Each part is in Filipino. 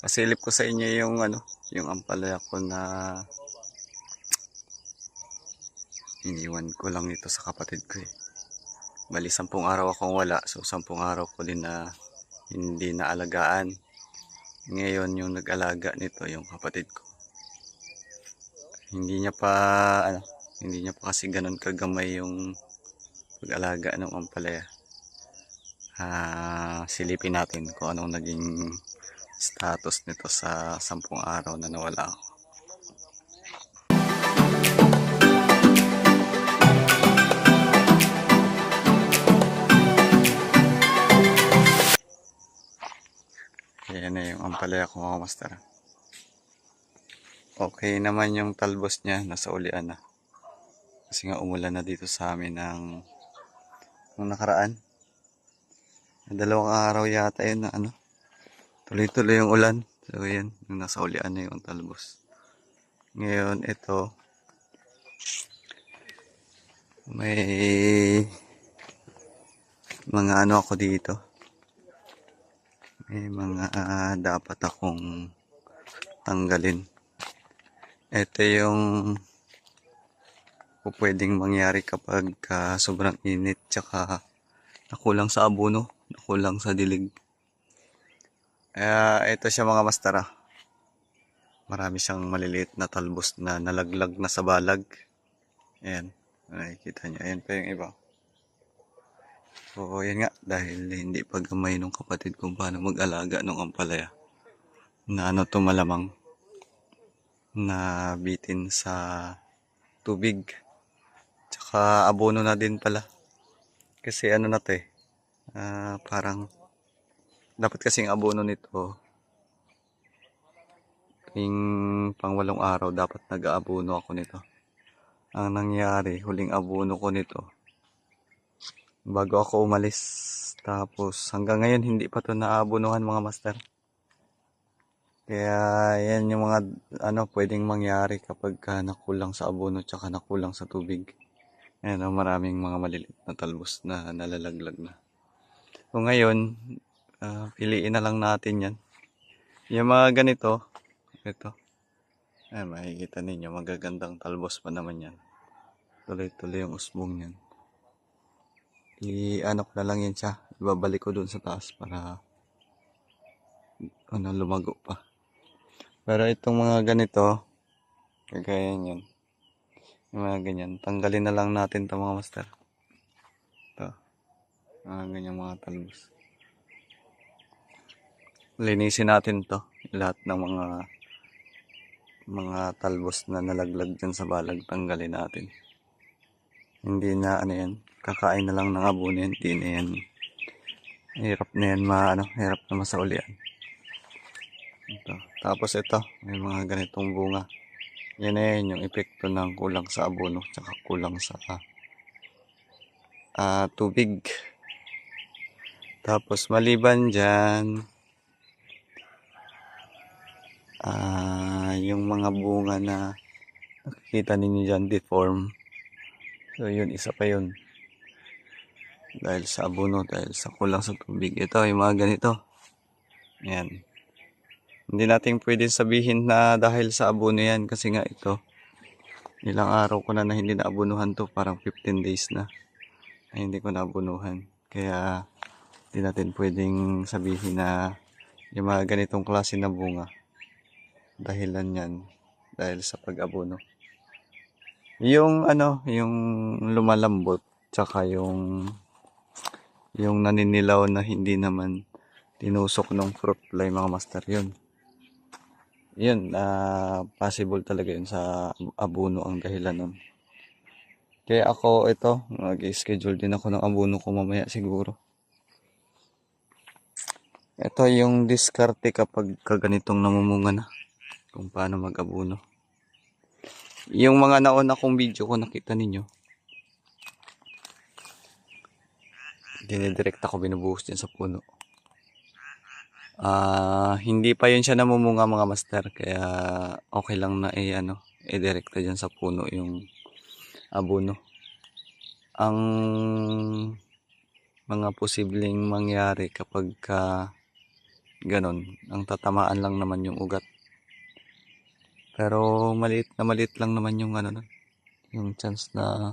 Pasilip ko sa inyo yung ano, yung ampalaya ko na iniwan ko lang ito sa kapatid ko eh. Bali, sampung araw akong wala. So, sampung araw ko din na hindi naalagaan. Ngayon, yung nag-alaga nito, yung kapatid ko. Hindi niya pa, ano, hindi niya pa kasi ganun kagamay yung pag-alaga ng ampalaya. Ah, silipin natin kung anong naging status nito sa sampung araw na nawala ako. Ayan na yung ampalaya ko mga master. Okay naman yung talbos niya, nasa ulian na. Kasi nga umulan na dito sa amin ng nung nakaraan. Dalawang araw yata yun na ano. Tuloy-tuloy yung ulan. So yan, nasa ulian na yung talbos. Ngayon ito may mga ano ako dito. May mga ah, dapat akong tanggalin. Ito yung po pwedeng mangyari kapag ah, sobrang init tsaka nakulang sa abono, nakulang sa dilig. Kaya ito siya mga mastara. Marami siyang maliliit na talbos na nalaglag na sa balag. Ayan, nakikita niyo. Ayan pa yung iba. So, yan nga, dahil hindi pa gamay nung kapatid kung paano mag-alaga ng ampalaya. Na ano to malamang na bitin sa tubig. Tsaka abono na din pala. Kasi ano na to eh, ah, parang dapat kasing abono nito yung pangwalong araw dapat nag-aabono ako nito. Ang nangyari, huling abono ko nito bago ako umalis. Tapos hanggang ngayon hindi pa to naabunuhan mga master. Kaya yan yung mga ano pwedeng mangyari kapag ka nakulang sa abono tsaka nakulang sa tubig. Ayan oh, maraming mga maliliit na talbos na nalalaglag na. So ngayon, ah, piliin na lang natin yan. Yung mga ganito, ito. Ayan, makikita ninyo, magagandang talbos pa naman yan. Tuloy-tuloy yung usbong yan. I-ano na lang yan siya. Ibabalik ko dun sa taas para ano, lumago pa. Pero itong mga ganito, kagaya yan. Yung mga ganyan, tanggalin na lang natin to mga master. Ito. Mga ganyan mga talbos. Linisin natin to. Lahat ng mga mga talbos na nalaglag dyan sa balag, tanggalin natin. Hindi na ano yan, kakain na lang ng abono yan, hindi na yan. Hirap na yan, ma, ano, hirap na masaulian. Ito. Tapos ito, may mga ganitong bunga. Yan na yan, yung epekto ng kulang sa abono, tsaka kulang sa ah, tubig. Tapos maliban dyan, ah, yung mga bunga na nakikita ninyo dyan, deform. So yun, isa pa yun. Dahil sa abono, dahil sa kulang sa tubig. Ito, yung mga ganito. Yan. Hindi natin pwede sabihin na dahil sa abono yan kasi nga ito. Ilang araw ko na na hindi naabunuhan to, parang 15 days na. Ay, hindi ko naabunuhan. Kaya hindi natin pwedeng sabihin na yung mga ganitong klase na bunga. Dahilan yan dahil sa pag-abono. Yung ano, yung lumalambot, tsaka yung yung naninilaw na hindi naman tinusok ng fruit fly mga master yun. Yun, ah, possible talaga yun sa abono ang dahilan nun. Kaya ako ito, mag-schedule din ako ng abono ko mamaya siguro. Ito yung diskarte kapag kaganitong namumunga na. Kung paano mag-abono. Yung mga nauna kong video ko nakita ninyo. Dinidirect ako binubuhos din sa puno. Ah, hindi pa yun siya namumunga mga master kaya okay lang na i ano, i-direkta diyan sa puno yung abono. Ang mga posibleng mangyari kapag ka ganon. Ang tatamaan lang naman yung ugat. Pero maliit na maliit lang naman yung ano nun, yung chance na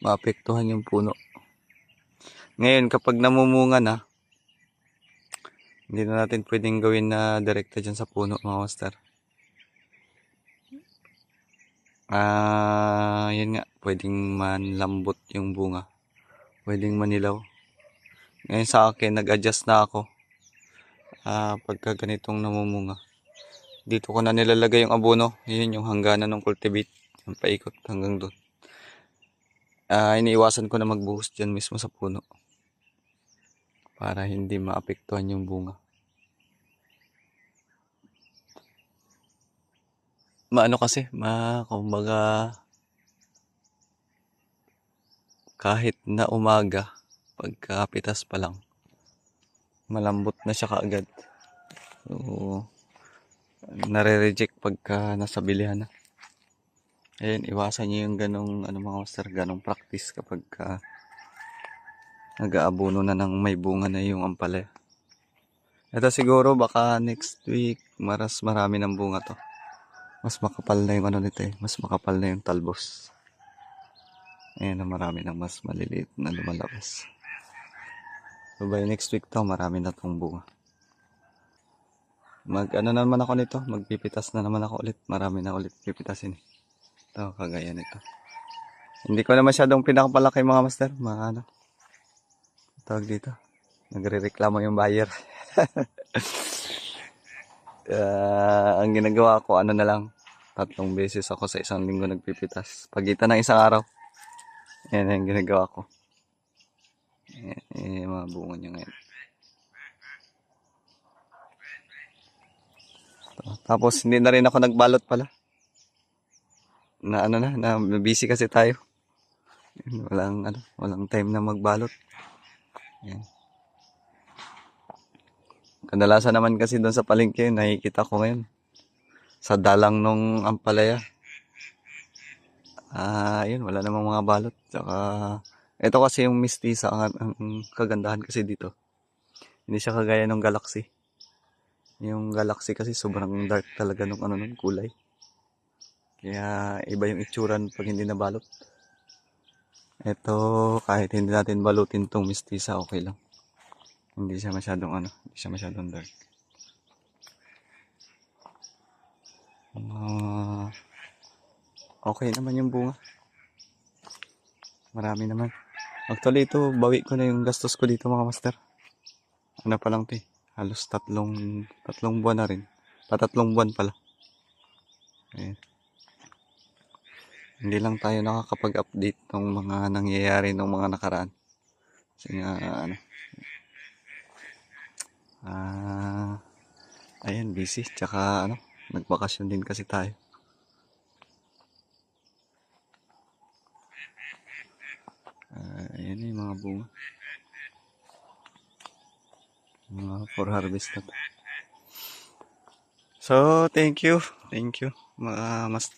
maapektuhan yung puno. Ngayon, kapag namumunga na, hindi na natin pwedeng gawin na direkta dyan sa puno, mga master. Ah, yun nga, pwedeng manlambot yung bunga. Pwedeng manilaw. Ngayon sa akin, nag-adjust na ako. Ah, pagka ganitong namumunga. Dito ko na nilalagay yung abono. Yun yung hangganan ng cultivate. Yung paikot hanggang doon. Ah, iniiwasan ko na magbuhos dyan mismo sa puno. Para hindi maapektuhan yung bunga. Maano kasi, ma, kumbaga, kahit na umaga, pagkapitas pa lang, malambot na siya kaagad. So, nare-reject pagka nasa bilihan na. Ayun, iwasan niyo yung ganong, ano mga master, ganong practice kapag ka nag-aabono na ng may bunga na yung ampalaya. Ito siguro baka next week, maras marami ng bunga to. Mas makapal na yung ano nito eh, mas makapal na yung talbos. Ayan na marami ng mas maliliit na lumalabas. So by next week to, marami na tong bunga. Mag ano naman ako nito, magpipitas na naman ako ulit. Marami na ulit pipitasin eh. Ito, kagaya nito. Hindi ko na masyadong pinakapalaki mga master, mga ano. Tawag dito. Nagre-reklamo yung buyer. Ah, ang ginagawa ko, ano na lang, tatlong beses ako sa isang linggo nagpipitas. Pagitan ng isang araw. Yan ang ginagawa ko. Yan yung mga bunga niya ngayon. Tapos hindi na rin ako nagbalot pala. Na ano na, na busy kasi tayo. Walang ano, walang time na magbalot. Yan. Kadalasan naman kasi doon sa palengke, nakikita ko ngayon. Sa dalang nung ampalaya. Ah, yun, wala namang mga balot. Tsaka, ito kasi yung mistisa, ang, ang kagandahan kasi dito. Hindi siya kagaya ng galaxy. Yung galaxy kasi sobrang dark talaga nung ano nung kulay. Kaya iba yung itsuran pag hindi nabalot. Ito, kahit hindi natin balutin tong mistisa, okay lang. Hindi siya masyadong ano, hindi siya masyadong dark. Ah, okay naman yung bunga. Marami naman. Actually, ito, bawi ko na yung gastos ko dito mga master. Ano pa lang to eh. Halos tatlong, tatlong buwan na rin. Patatlong buwan pala. Ayan. Hindi lang tayo nakakapag-update ng mga nangyayari ng mga nakaraan. Kasi nga, ano, Ah, ayan, busy. Tsaka, ano, nagbakasyon din kasi tayo. Na yung mga bunga. Mga for harvest na to. So, thank you. Thank you. Ma mas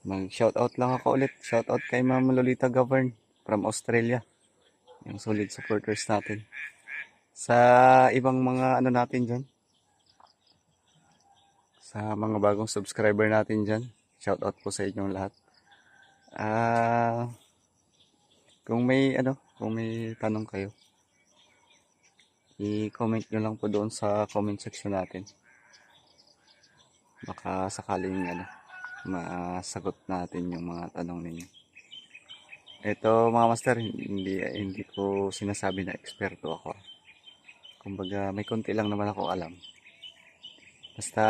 Mag-shoutout lang ako ulit. Shoutout kay Ma'am Lolita Govern from Australia yung solid supporters natin. Sa ibang mga ano natin dyan, sa mga bagong subscriber natin dyan, shout out po sa inyong lahat. Ah, kung may ano, kung may tanong kayo, i-comment nyo lang po doon sa comment section natin. Baka sakaling ano, masagot natin yung mga tanong ninyo. Ito mga master, hindi hindi ko sinasabi na eksperto ako. Kumbaga may konti lang naman ako alam. Basta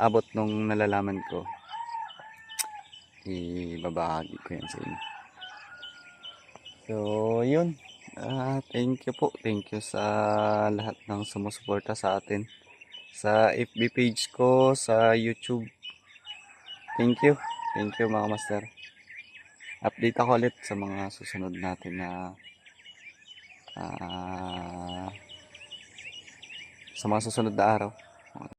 abot nung nalalaman ko, ibabahagi ko yan sa inyo. So, yun. Ah, thank you po. Thank you sa lahat ng sumusuporta sa atin. Sa FB page ko, sa YouTube. Thank you. Thank you mga master update ako ulit sa mga susunod natin na ah, sa mga susunod na araw.